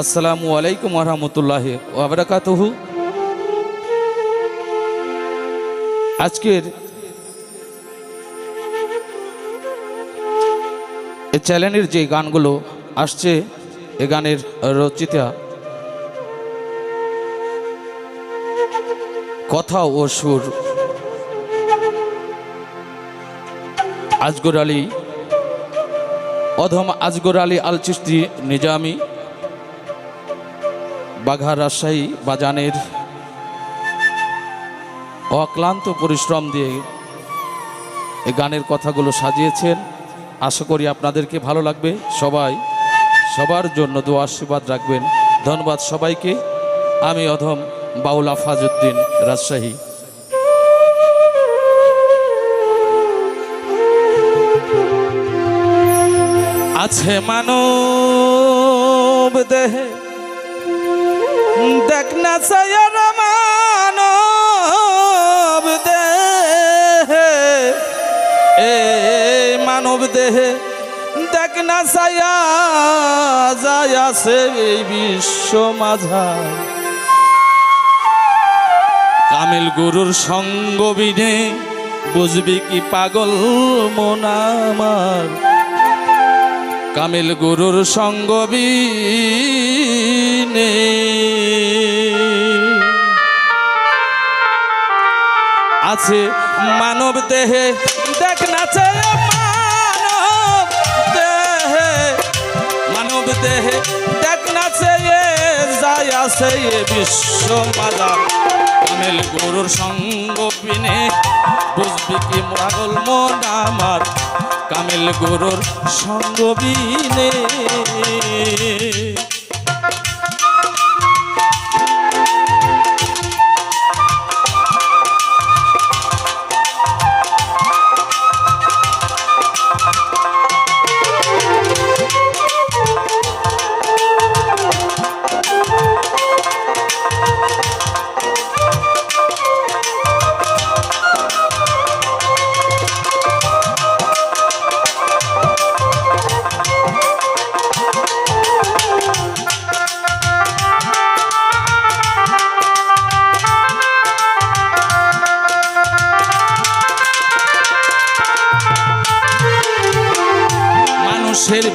আসসালামু আলাইকুম রহমতুল্লাহ ওবরাকাতহু আজকের এ চ্যানেলের যে গানগুলো আসছে, এ গানের রচিতা কথা ও সুর। আজগর আলী অধম আজগর আলী আল চিস্তি নিজামি বাঘা রাজশাহী বাজানের অক্লান্ত পরিশ্রম দিয়ে এই গানের কথাগুলো সাজিয়েছেন। আশা করি আপনাদেরকে ভালো লাগবে। সবাই সবার জন্য দোয়া আশীর্বাদ রাখবেন। ধন্যবাদ সবাইকে। আমি অধম বাউল আফাজউদ্দিন রাজশাহী। আছে মানব দেহে। দেখ না সায়ার মানব দেহে। এ মানব দেহে, দেখ না সায়া যায় আছে এই বিশ্ব মাঝায়। কামিল গুরুর সঙ্গ বিনে বুঝবি কি পাগল মন আমার? কামিল গুরুর সঙ্গ আছে মানব দেহে, দেখ নাচে মানব দেহে। মানব দেহে, দেখ নাচে যায় আছে বিশ্ব মাদার কামেল গুরুর সঙ্গ বিনে বুঝবি কি পাগল মন আমার? কামিল গুরুর সঙ্গ বিনে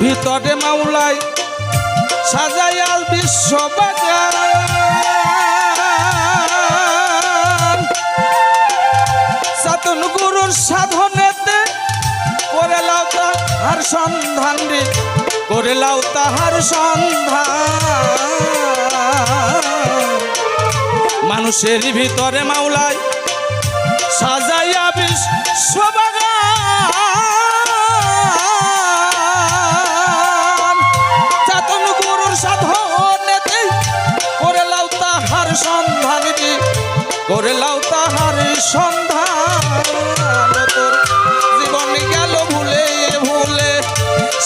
ভিতরে মাওলাই, সাজাইয়াল বিশ্ব সাতন গুরুর সাধনেতে করে লাও তাহার সন্ধান রে, করে লাও তাহার সন্ধান। মানুষের ভিতরে মাওলাই, সাজাইয়া বিশ্ব করে লাও তাহার সন্ধান। তোর জীবন গেল ভুলে ভুলে,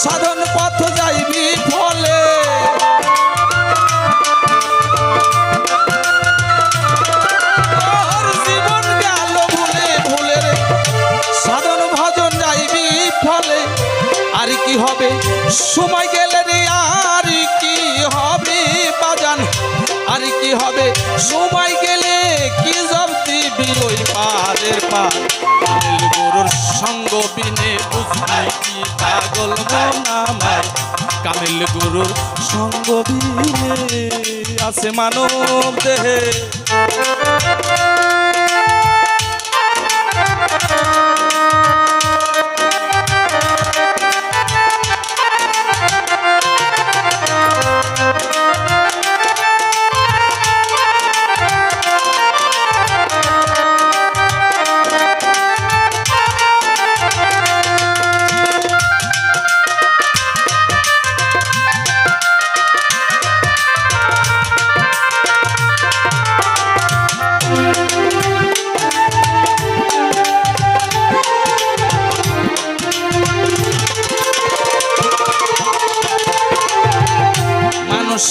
সাধন পথ যাইবি ফলে। জীবন গেল ভুলে ভুলে সাধন ভজন যাইবি ফলে। আর কি হবে? সময় গেলে রে, আর কি হবে বাজান? আর কি হবে? সময় পারের পার কামেল গরুর সঙ্গ বিনে বুঝাই কি পাগল মন কামেল গুরুর সঙ্গ বিনে আছে মানব দেহে।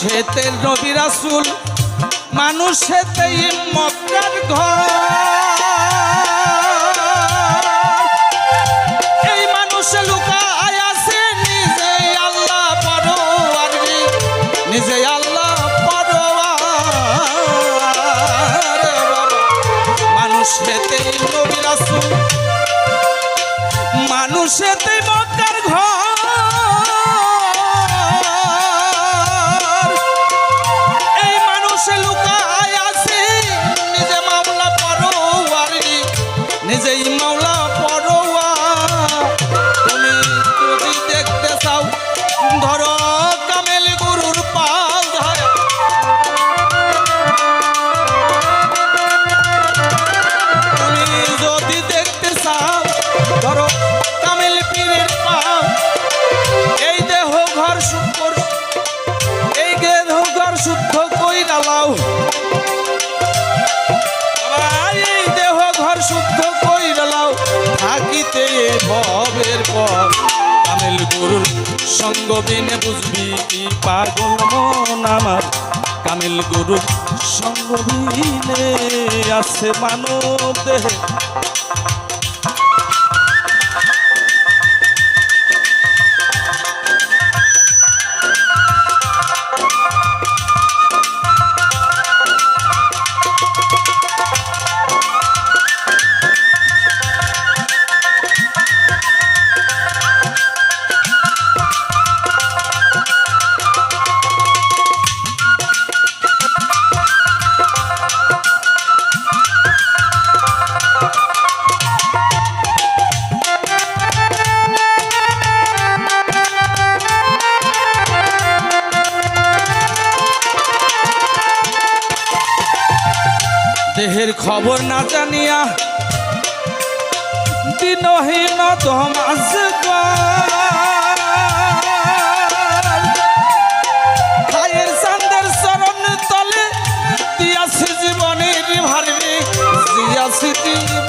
মানুষেতে রবি রাসুল মানুষেতে মক্কার ঘর। মানুষ মানুষে আল্লাহ নিজে আল্লাহ সঙ্গ বিনে বুঝবি কি পাগল মন আমার? কামিল গুরু সঙ্গ বিনে আছে মানব দেহে। দিনহীন ধমাস খায়ের চান্দের চরণ তলে দিয়াছি জীবনের ভার। দিয়াছি জীবনের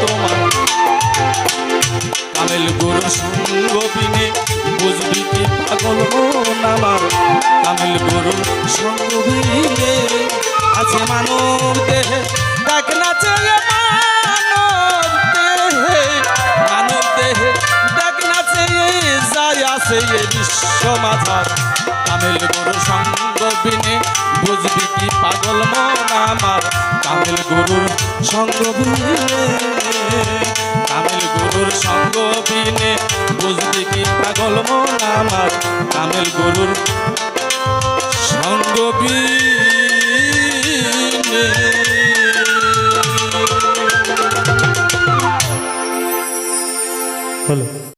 তোমার। কামেল গুরু সঙ্গ বিনে, বুঝবি কি পাগল মন আমার। কামেল গুরু সঙ্গ বিনে আছে মানব দেহে, দেখ নাচে মানব দেহে। মানব দেহে বিশ্ব মাথার কামেল গুরু সঙ্গ বুঝবি কি পাগল মন আমার কামেল গুরুর সঙ্গ বিনে। কামেল গুরুর সঙ্গ বিনে বুঝবি কি পাগল মন আমার কামেল গুরুর সঙ্গ হলো।